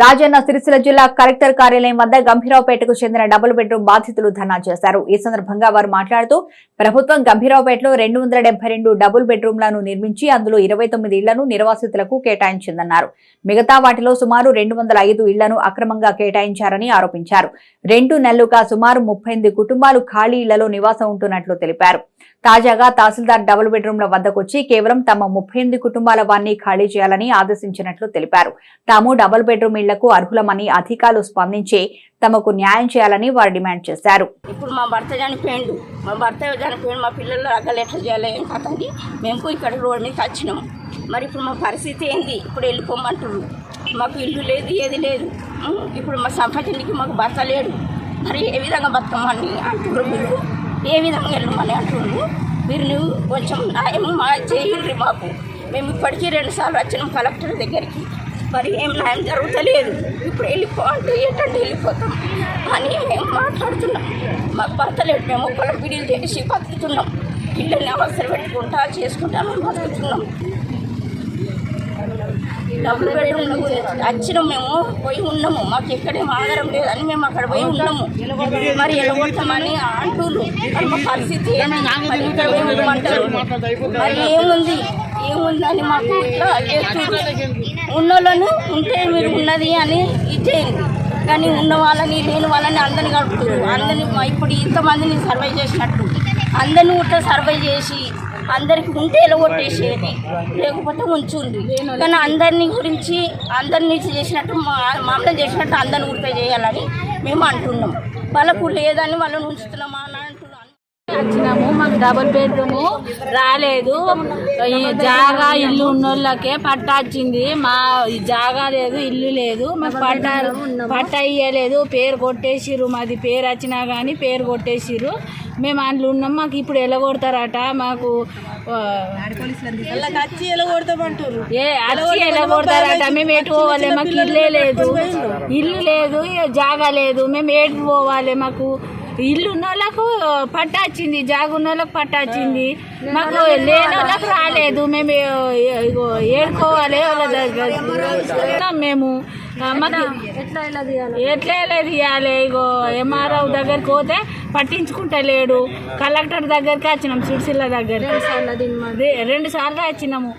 రాజన్న సిరిసిల్ల జిల్లా కలెక్టర్ కార్యాలయం వద్ద గంభీరావుపేటకు చెందిన డబుల్ బెడ్రూమ్ బాధితులు ధర్నా చేశారు. ఈ సందర్భంగా వారు మాట్లాడుతూ ప్రభుత్వం గంభీరావుపేటలో రెండు వందల డెబ్బై రెండు డబుల్ బెడ్రూమ్లను నిర్మించి అందులో ఇరవై తొమ్మిది ఇళ్ళను నిర్వాసితులకు కేటాయించిందన్నారు. మిగతా వాటిలో సుమారు రెండు వందల ఐదు ఇళ్ళను అక్రమంగా కేటాయించారని ఆరోపించారు. రెండు నెలలుగా సుమారు ముప్పై కుటుంబాలు ఖాళీ ఇళ్ళలో నివాసం ఉంటున్నట్లు తెలిపారు. తాజాగా తహసీల్దార్ డబుల్ బెడ్రూమ్ల వద్దకొచ్చి కేవలం తమ ముప్పై కుటుంబాల వారిని ఖాళీ చేయాలని ఆదేశించినట్లు తెలిపారు. తాము డబుల్ బెడ్రూమ్ ఇళ్ళకు అర్హులమని అధికారులు స్పందించి తమకు న్యాయం చేయాలని వారు డిమాండ్ చేశారు. ఇప్పుడు మా భర్త చనిపోయిండు. మా భర్త చనిపోయిండు. మా పిల్లలు అగ్గలు ఎట్లా చేయాలి ఏం మేము ఇక్కడ రోడ్ మీద వచ్చినాం. మరి ఇప్పుడు మా పరిస్థితి ఏంది? ఇప్పుడు వెళ్ళిపోమంటారు మాకు ఇల్లు లేదు ఏది లేదు. ఇప్పుడు మా సంపాదనకి మాకు భర్త లేడు. మరి ఏ విధంగా బతకమని అంటున్నారు మీరు ఏ విధంగా వెళ్ళమని అంటున్నారు మీరు కొంచెం న్యాయం మా చేయండి మాకు. మేము ఇప్పటికీ రెండుసార్లు వచ్చినాం కలెక్టర్ దగ్గరికి. మరి ఏం న్యాయం జరుగుతలేదు. ఇప్పుడు వెళ్ళిపో అంటే ఏంటంటే వెళ్ళిపోతాం. అని మేము మాట్లాడుతున్నాం. మాకు భర్తలేదు మేము ఒకళ్ళ పిడిలు చేసి బతుకుతున్నాం. పిల్లల్ని అవసరం పెట్టుకుంటా చేసుకుంటా మేము బతుకుతున్నాం. డబుల్ బెడ్రూమ్ వచ్చినాం మేము పోయి ఉన్నాము. మాకు ఎక్కడేం ఆధారం లేదని మేము అక్కడ పోయి ఉన్నాము. మరి ఎలగొట్టమని అంటున్నారు పరిస్థితి మరి ఇక్కడ పోయి ఉండమంటారు మరి ఏముంది? ఏముందని మాకు ఇట్లా ఉన్న ఉన్నోళ్ళను ఉంటే మీరు ఉన్నది అని ఇచ్చేయండి. కానీ ఉన్న వాళ్ళని లేని వాళ్ళని అందరిని కలుపుతారు అందరిని ఇప్పుడు ఇంతమందిని సర్వే చేసినట్టు. అందరిని ఉంటే సర్వే చేసి అందరికి ఉంటే ఎలగొట్టేసేది లేకపోతే ఉంచుంది కానీ అందరినీ గురించి అందరినీ చేసినట్టు మా మామూలు చేసినట్టు అందరిని గుర్తు చేయాలని మేము అంటున్నాం. వాళ్ళకు లేదని వాళ్ళని ఉంచుతున్నామా అని అంటున్నాం. వచ్చినాము మాకు డబుల్ బెడ్రూము రాలేదు. ఈ జాగా ఇల్లు ఉన్నోళ్ళకే పట్టా వచ్చింది. మా జాగా లేదు ఇల్లు లేదు. మాకు పట్టా పట్టా ఇయ్యలేదు. పేరు కొట్టేసిర్రు. మాది పేరు వచ్చినా కానీ పేరు కొట్టేసిర్రు. మేము అందులో ఉన్నాం. మాకు ఇప్పుడు ఎలగొడతారట మాకు ఏ ఎలగొడతారట మేము ఎటు పోవాలి? మాకు ఇల్లే లేదు. ఇల్లు లేదు జాగా లేదు. మేము ఎటు పోవాలి? మాకు ఇల్లు ఉన్న వాళ్ళకు పట్టా వచ్చింది జాగు ఉన్న వాళ్ళకి పట్టా వచ్చింది. మాకు లేని వాళ్ళకి రాలేదు. మేము ఏడుకోవాలి వాళ్ళ మేము. మాకు ఎట్లా ఎలా తీయాలి? ఇగో ఎంఆర్ఓ దగ్గరికి పోతే పట్టించుకుంటలేడు కలెక్టర్ దగ్గరికి వచ్చినాం సిరిసిల్ల దగ్గర రెండు సార్లు వచ్చినాము.